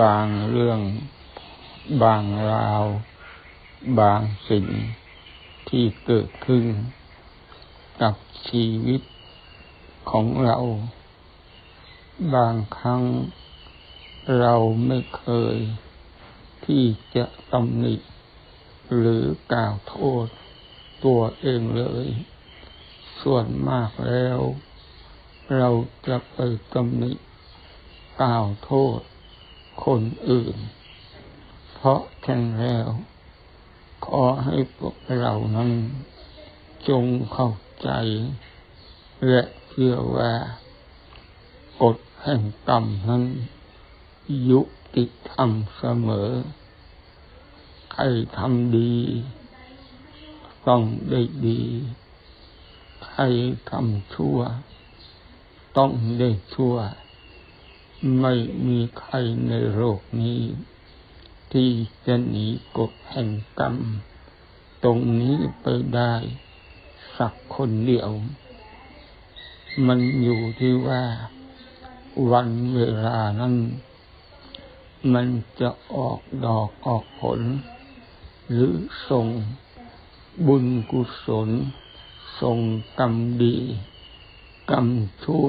บางเรื่อง บางราว บางสิ่งที่เกิดขึ้น กับชีวิตของเรา บางครั้งเราไม่เคย ที่จะตำหนิหรือกล่าวโทษตัวเองเลย ส่วนมากแล้ว เราจะไปตำหนิกล่าวโทษ คนอื่น เพราะฉะนั้นแล้ว ขอให้พวกเรานั้นจงเข้าใจ และเชื่อว่ากฎแห่งกรรมนั้น ยุติธรรมเสมอ ใครทำดี ต้องได้ดี ใครทำชั่ว ต้องได้ชั่ว ไม่มีใครในโลกนี้ ที่จะหนีกฎแห่งกรรม ตรงนี้ไปได้ สักคนเดียว มันอยู่ที่ว่าวันเวลานั้น มันจะออกดอกออกผล หรือส่งบุญกุศล ส่งกรรมดี กรรมชั่ว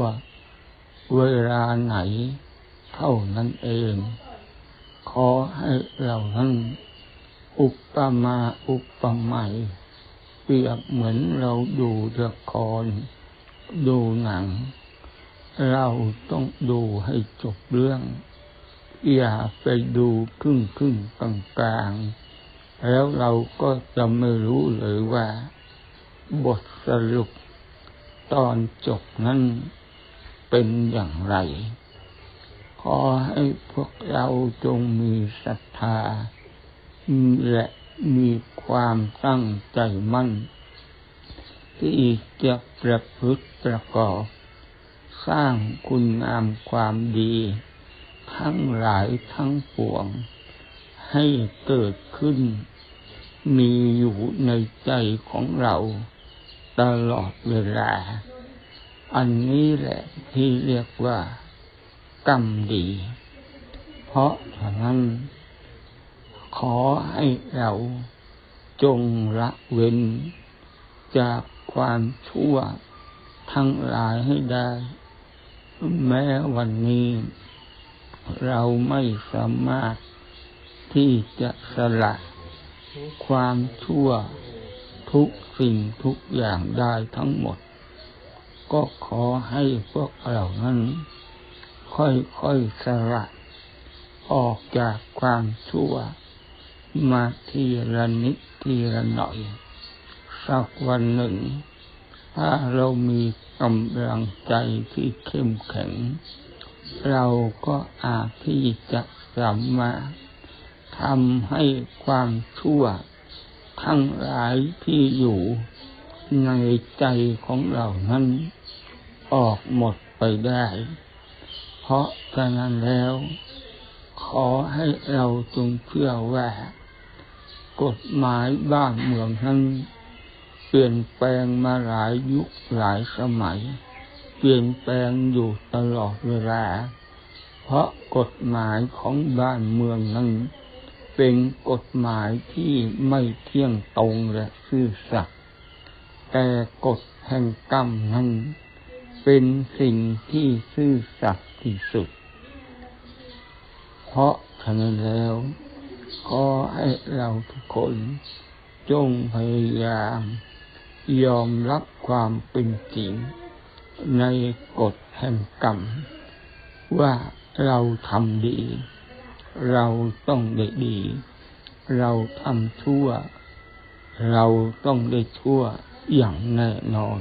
เวลาไหนเท่านั้นเอง ขอให้เรานั้นอุปมาอุปไมยเปรียบเหมือนเราดูละครดูหนัง เราต้องดูให้จบเรื่อง อย่าไปดูครึ่งครึ่งกลางกลางแล้วเราก็จะไม่รู้เลยว่า บทสรุปตอนจบนั้น เป็นอย่างไร ขอให้พวกเราจงมีศรัทธา และมีความตั้งใจมั่น ที่จะประพฤติประกอบ สร้างคุณงามความดี ทั้งหลายทั้งปวง ให้เกิดขึ้น มีอยู่ในใจของเราตลอดเวลา อันนี้แหละที่เรียกว่า กรรมดี เพราะฉะนั้น ขอให้เราจงละเว้น จากความชั่วทั้งหลายให้ได้ แม้วันนี้ เราไม่สามารถที่จะสละความชั่วทุกสิ่งทุกอย่างได้ทั้งหมด ก็ขอให้พวกเรานั้น ค่อยๆสละออกจากความชั่ว มาทีละนิดทีละหน่อย สักวันหนึ่ง ถ้าเรามีกำลังใจที่เข้มแข็ง เราก็อาจที่จะสามารถทำให้ความชั่ว ทั้งหลายที่อยู่ในใจของเรานั้น ออกหมดไปได้ เพราะฉะนั้นแล้ว ขอให้เราจงเชื่อว่ากฎหมายบ้านเมืองนั้นเปลี่ยนแปลงมาหลายยุคหลายสมัย เปลี่ยนแปลงอยู่ตลอดเวลา เพราะกฎหมายของบ้านเมืองนั้นเป็นกฎหมายที่ไม่เที่ยงตรงและซื่อสัตย์แต่กฎแห่งกรรมนั้น เป็นสิ่งที่ซื่อสัตย์ที่สุด เพราะฉะนั้นแล้วขอให้เราทุกคนจงพยายาม ยอมรับความเป็นจริง ในกฎแห่งกรรม ว่าเราทำดี เราต้องได้ดี เราทำชั่ว เราต้องได้ชั่วอย่างแน่นอน